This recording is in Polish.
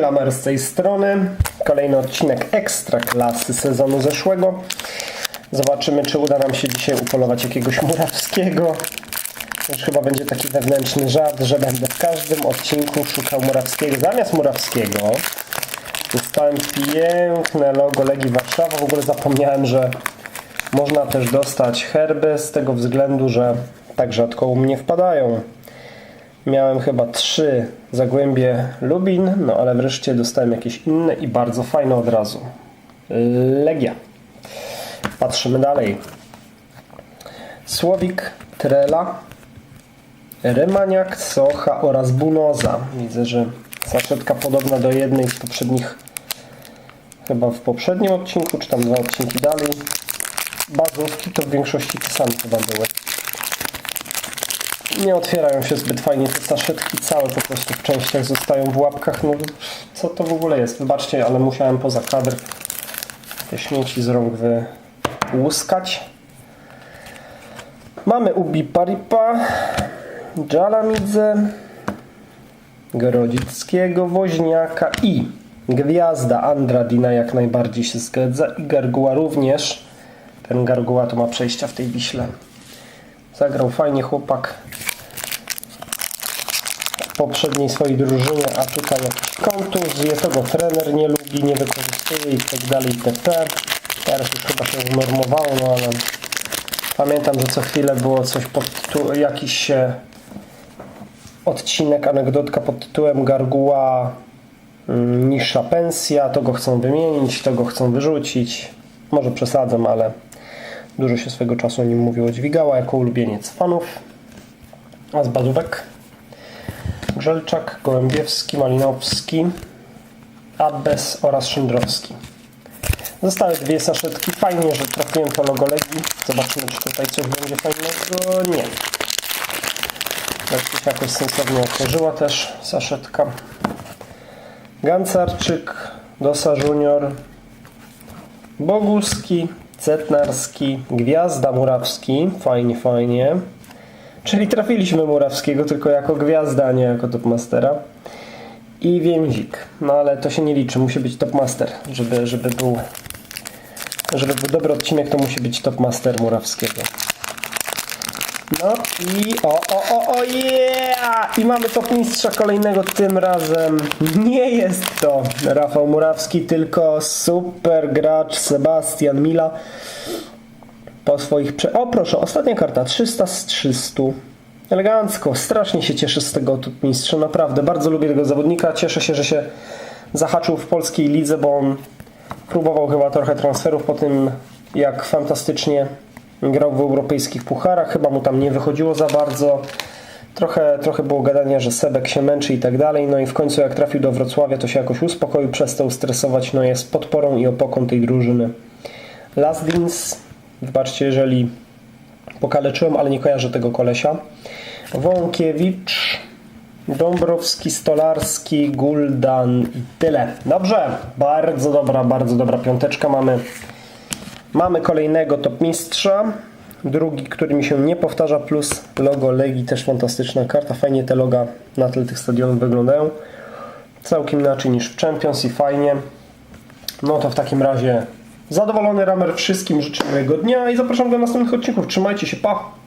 Lamer z tej strony. Kolejny odcinek ekstra klasy sezonu zeszłego. Zobaczymy, czy uda nam się dzisiaj upolować jakiegoś Murawskiego. Już chyba będzie taki wewnętrzny żart, że będę w każdym odcinku szukał Murawskiego. Zamiast Murawskiego dostałem piękne logo Legii Warszawa. W ogóle zapomniałem, że można też dostać herby z tego względu, że tak rzadko u mnie wpadają. Miałem chyba trzy Zagłębie Lubin, no ale wreszcie dostałem jakieś inne i bardzo fajne od razu. Legia. Patrzymy dalej. Słowik, Trela, Rymaniak, Socha oraz Bunoza. Widzę, że saszetka podobna do jednej z poprzednich, chyba w poprzednim odcinku, czy tam dwa odcinki dalej. Bazówki to w większości te same chyba były nie otwierają się zbyt fajnie te saszetki, całe po prostu w częściach zostają w łapkach. No co to w ogóle jest? Wybaczcie, ale musiałem poza kadr te śmieci z rąk wyłuskać. Mamy Ubi Paripa, Jalamidze, Grodzickiego, Woźniaka i Gwiazda Andradina jak najbardziej się zgadza i Garguła również. Ten Garguła to ma przejścia w tej Wiśle. Zagrał fajnie chłopak poprzedniej swojej drużynie, a tutaj jakiś kontuzje, tego trener nie lubi, nie wykorzystuje i tak dalej itp. Teraz już chyba się unormowało, no ale pamiętam, że co chwilę było coś pod tytułem, jakiś e, odcinek, anegdotka pod tytułem Garguła mm, niższa pensja, to go chcą wymienić, to go chcą wyrzucić. Może przesadzam, ale Dużo się swego czasu o nim mówiło. Dźwigała jako ulubieniec fanów. A z bazówek Grzelczak, Gołębiewski, Malinowski, Abbes oraz Szyndrowski. Zostały dwie saszetki. Fajnie, że trafiłem to logo Legii. Zobaczymy, czy tutaj coś będzie fajnego. Nie. Tak się jakoś sensownie otworzyła też saszetka. Gancarczyk, Dosa Junior, Boguski, Cetnarski, Gwiazda Murawski, fajnie, fajnie. Czyli trafiliśmy Murawskiego tylko jako gwiazda, a nie jako topmastera. I Więzik. No ale to się nie liczy, musi być topmaster, żeby, żeby był żeby był dobry odcinek, to musi być topmaster Murawskiego. No i o, o, o, o, yeah! I mamy top mistrza kolejnego, tym razem nie jest to Rafał Murawski, tylko super gracz Sebastian Mila po swoich... Prze o proszę, ostatnia karta, 300 z 300. Elegancko, strasznie się cieszę z tego mistrza, naprawdę, bardzo lubię tego zawodnika, cieszę się, że się zahaczył w polskiej lidze, bo on próbował chyba trochę transferów po tym, jak fantastycznie grał w europejskich pucharach, chyba mu tam nie wychodziło za bardzo. Trochę, trochę było gadania, że Sebek się męczy i tak dalej, no i w końcu jak trafił do Wrocławia, to się jakoś uspokoił, przestał stresować, no jest podporą i opoką tej drużyny. Lasdins, wybaczcie, jeżeli pokaleczyłem, ale nie kojarzę tego kolesia. Wąkiewicz, Dąbrowski, Stolarski, Guldan i tyle. Dobrze, bardzo dobra, bardzo dobra piąteczka mamy. Mamy kolejnego top mistrza. Drugi, który mi się nie powtarza, plus logo Legii, też fantastyczna karta. Fajnie te loga na tle tych stadionów wyglądają. Całkiem inaczej niż w Champions i fajnie. No to w takim razie zadowolony ramer wszystkim, życzę miłego dnia i zapraszam do następnych odcinków. Trzymajcie się, pa!